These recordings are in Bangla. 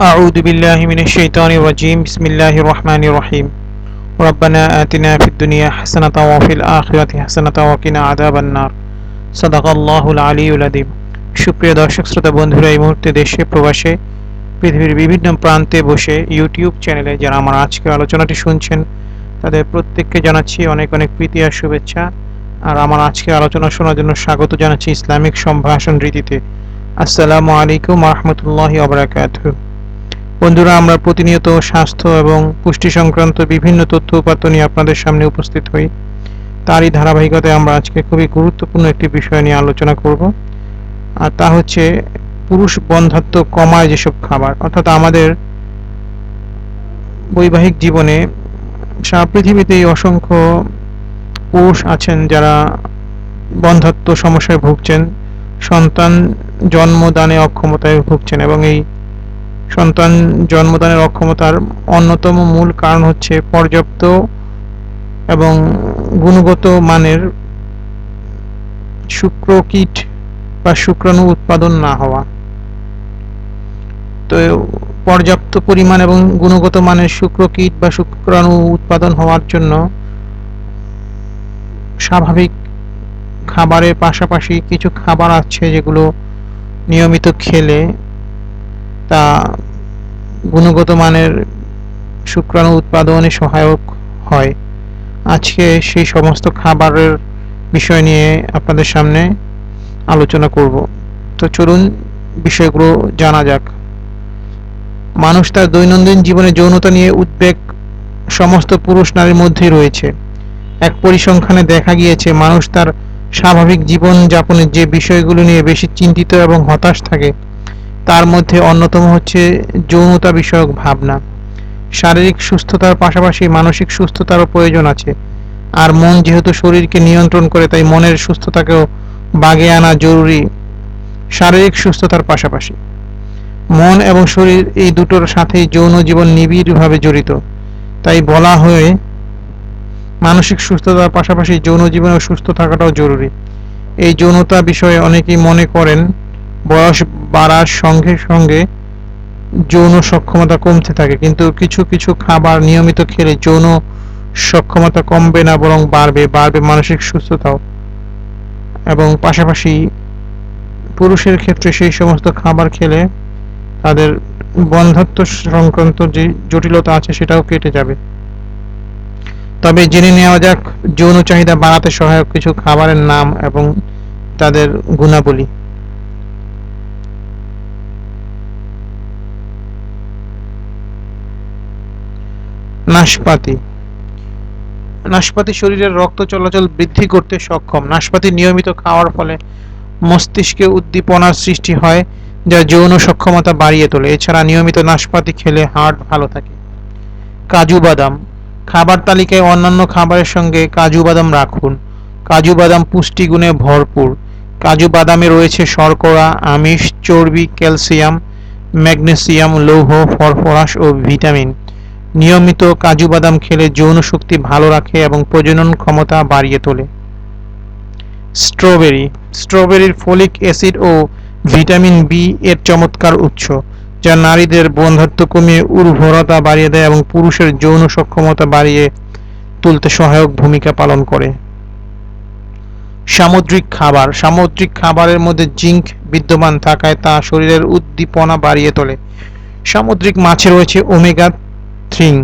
أعوذ بالله من الشيطان الرجيم بسم الله الرحمن الرحيم ربنا آتنا في الدنيا حسنة وفي الآخرة حسنة وقنا عذاب النار صدق الله العلي العظيم সুপ্রিয় দর্শক শ্রোতা বন্ধুরা এই মুহূর্তে দেশে প্রবাসে পৃথিবীর বিভিন্ন প্রান্তে বসে ইউটিউব চ্যানেলে যারা আমার আজকের আলোচনাটি শুনছেন তাদের প্রত্যেককে জানাচ্ছি অনেক অনেক প্রীতি আর শুভেচ্ছা আর আমার আজকে আলোচনা শোনার জন্য স্বাগত জানাচ্ছি ইসলামিক সম্ভাষণ রীতিতে আসসালামু আলাইকুম রহমতুল্লাহি আবরাকাতুহ বন্ধুরা, আমরা প্রতিনিয়ত স্বাস্থ্য এবং পুষ্টি সংক্রান্ত বিভিন্ন তথ্য উপাত্ত নিয়ে আপনাদের সামনে উপস্থিত হই। তারই ধারাবাহিকতায় আমরা আজকে খুবই গুরুত্বপূর্ণ একটি বিষয় নিয়ে আলোচনা করব, আর তা হচ্ছে পুরুষ বন্ধাত্ব কমায় যেসব খাবার। অর্থাৎ আমাদের বৈবাহিক জীবনে সারা পৃথিবীতেই অসংখ্য পুরুষ আছেন যারা বন্ধাত্ব সমস্যায় ভুগছেন, সন্তান জন্মদানে অক্ষমতায় ভুগছেন এবং এই সন্তান জন্মদানের অক্ষমতার অন্যতম মূল কারণ হচ্ছে পর্যাপ্ত এবং গুণগত মানের শুক্রকীট বা শুক্রাণু উৎপাদন না হওয়া। তো পর্যাপ্ত পরিমাণ এবং গুণগত মানের শুক্রকীট বা শুক্রাণু উৎপাদন হওয়ার জন্য স্বাভাবিক খাবারের পাশাপাশি কিছু খাবার আছে যেগুলো নিয়মিত খেলে তা গুণগত মানের শুক্রাণু উৎপাদনে সহায়ক হয়। আজকে সেই সমস্ত খাবারের বিষয় নিয়ে আপনাদের সামনে আলোচনা করব। তো চলুন বিষয়গুলো জানা যাক। মানুষ তার দৈনন্দিন জীবনে যৌনতা নিয়ে উদ্বেগ সমস্ত পুরুষ নারীর মধ্যেই রয়েছে। এক পরিসংখ্যানে দেখা গিয়েছে, মানুষ তার স্বাভাবিক জীবন যাপনের যে বিষয়গুলো নিয়ে বেশি চিন্তিত এবং হতাশ থাকে তার মধ্যে অন্যতম হচ্ছে যৌনতা বিষয়ক ভাবনা। শারীরিক সুস্থতার পাশাপাশি মানসিক সুস্থতারও প্রয়োজন আছে। আর মন যেহেতু শরীরকে নিয়ন্ত্রণ করে, তাই মনের সুস্থতাকেও বাগে আনা জরুরি শারীরিক সুস্থতার পাশাপাশি। মন এবং শরীর এই দুটোর সাথেই যৌন জীবন নিবিড়ভাবে জড়িত। তাই বলা হয়ে মানসিক সুস্থতার পাশাপাশি যৌন জীবনেও সুস্থ থাকাটাও জরুরি। এই যৌনতা বিষয়ে অনেকেই মনে করেন বয়স বাড়ার সঙ্গে সঙ্গে যৌন সক্ষমতা কমতে থাকে। কিন্তু কিছু কিছু খাবার নিয়মিত খেলে যৌন সক্ষমতা কমবে না, বরং বাড়বে। বাড়বে মানসিক সুস্থতাও। এবং পাশাপাশি পুরুষের ক্ষেত্রে সেই সমস্ত খাবার খেলে তাদের বন্ধাত্ব সংক্রান্ত যে জটিলতা আছে, সেটাও কেটে যাবে। তবে জেনে নেওয়া যাক, যৌন চাহিদা বাড়াতে সহায়ক কিছু খাবারের নাম এবং তাদের গুণাবলী। নাশপাতি। নাশপাতি শরীরের রক্ত চলাচল বৃদ্ধি করতে সক্ষম। নাশপাতি নিয়মিত খাওয়ার ফলে মস্তিষ্কে উদ্দীপনার সৃষ্টি হয়, যা যৌন সক্ষমতা বাড়িয়ে তোলে। এছাড়া নিয়মিত নাশপাতি খেলে হার্ট ভালো থাকে। কাজু বাদাম। খাবার তালিকায় অন্যান্য খাবারের সঙ্গে কাজু বাদাম রাখুন। কাজু বাদাম পুষ্টিগুণে ভরপুর। কাজু বাদামে রয়েছে শর্করা, আমিষ, চর্বি, ক্যালসিয়াম, ম্যাগনেসিয়াম, লৌহ, ফসফরাস ও ভিটামিন। নিয়মিত কাজু বাদাম খেলে যৌন শক্তি ভালো রাখে এবং প্রজনন ক্ষমতা বাড়িয়ে তোলে। স্ট্রবেরি। স্ট্রবেরির ফলিক অ্যাসিড ও ভিটামিন বি এর চমৎকার উৎস, যা নারীদের বন্ধাত্ব কমিয়ে উর্বরতা বাড়িয়ে দেয় এবং পুরুষের যৌন সক্ষমতা বাড়িয়ে তুলতে সহায়ক ভূমিকা পালন করে। সামুদ্রিক খাবার। সামুদ্রিক খাবারের মধ্যে জিঙ্ক বিদ্যমান থাকায় তা শরীরের উদ্দীপনা বাড়িয়ে তোলে। সামুদ্রিক মাছে রয়েছে ওমেগা থ্রি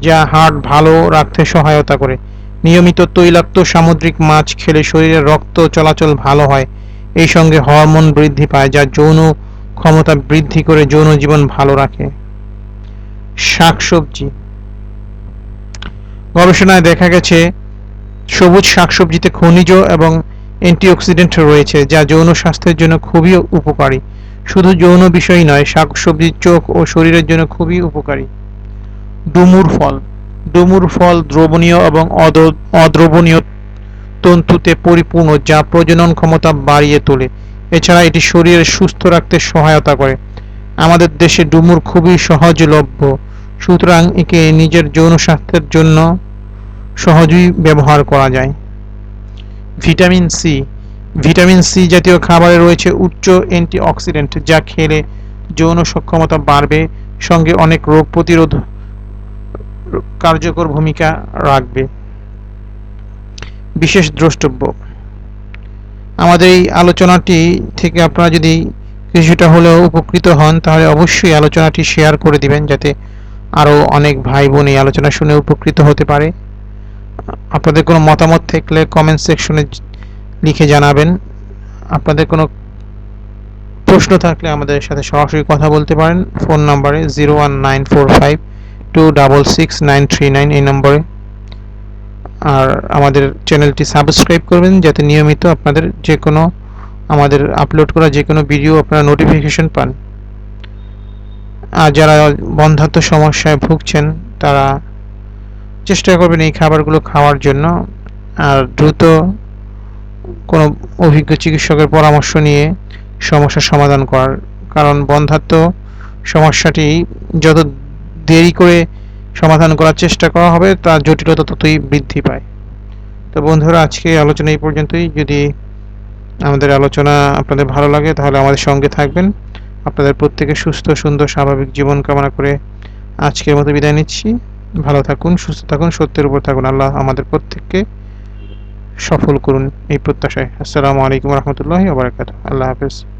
যা হার্ট ভালো রাখতে সহায়তা করে। নিয়মিত তৈলাক্ত সামুদ্রিক মাছ খেলে শরীরে রক্ত চলাচল ভালো হয়। এই সঙ্গে হরমোন বৃদ্ধি পায়, যা যৌন ক্ষমতা বৃদ্ধি করে যৌন জীবন ভালো রাখে। শাকসবজি। গবেষণায় দেখা গেছে, সবুজ শাকসবজিতে খনিজ এবং অ্যান্টিঅক্সিডেন্ট রয়েছে, যা যৌন স্বাস্থ্যের জন্য খুবই উপকারী। শুধু যৌন বিষয় নয় শাকসবজির চোখ ও শরীরের জন্য খুবই উপকারী। ডুমুর ফল। ডুমুর ফল দ্রবণীয় এবং অদ্রবণীয় তন্তুতে পরিপূর্ণ, যা প্রজনন ক্ষমতা বাড়িয়ে তোলে। এছাড়া এটি শরীর সুস্থ রাখতে সহায়তা করে। আমাদের দেশে ডুমুর খুবই সহজলভ্য। সুতরাং একে নিজের যৌন স্বাস্থ্যের জন্য সহজেই ব্যবহার করা যায়। ভিটামিন সি ভিটামিন সি জাতীয় খাবারে রয়েছে উচ্চ অ্যান্টিঅক্সিডেন্ট, যা খেলে যৌন সক্ষমতা বাড়বে, সঙ্গে অনেক রোগ প্রতিরোধ কার্যকর ভূমিকা রাখবে। বিশেষ দ্রষ্টব্য। আমাদের এই আলোচনাটি থেকে আপনারা যদি কিছুটা হলেও উপকৃত হন, তাহলে অবশ্যই আলোচনাটি শেয়ার করে দিবেন, যাতে আরও অনেক ভাই বোন এই আলোচনা শুনে উপকৃত হতে পারে। আপনাদের কোনো মতামত থাকলে কমেন্ট সেকশনে লিখে জানাবেন। আপনাদের কোনো প্রশ্ন থাকলে আমাদের সাথে সরাসরি কথা বলতে পারেন। ফোন নম্বরে zero one nine four five two double six nine three nine এই নম্বরে। আর আমাদের চ্যানেলটি সাবস্ক্রাইব করবেন যাতে নিয়মিত আপনাদের যে কোনো, আমাদের আপলোড করা যে কোনো ভিডিও আপনারা নোটিফিকেশন পান। আর যারা বন্ধাত্ম সমস্যায় ভুগছেন, তারা চেষ্টা করবেন এই খাবারগুলো খাওয়ার জন্য। আর দ্রুত কোনো অভিজ্ঞ চিকিৎসকের পরামর্শ নিয়ে সমস্যার সমাধান করার। কারণ বন্ধাত্ম সমস্যাটি যত দেরি করে সমাধান করার চেষ্টা করা হবে, তার জটিলতা ততই বৃদ্ধি পায়। তো বন্ধুরা, আজকে আলোচনা এই পর্যন্তই। যদি আমাদের আলোচনা আপনাদের ভালো লাগে, তাহলে আমাদের সঙ্গে থাকবেন। আপনাদের প্রত্যেকে সুস্থ, সুন্দর, স্বাভাবিক জীবন কামনা করে আজকের মতো বিদায় নিচ্ছি। ভালো থাকুন, সুস্থ থাকুন, সত্যের উপর থাকুন। আল্লাহ আমাদের প্রত্যেককে সফল করুন এই প্রত্যাশায়। আসসালামু আলাইকুম রহমতুল্লাহ আবরাকাত আল্লাহ হাফেজ।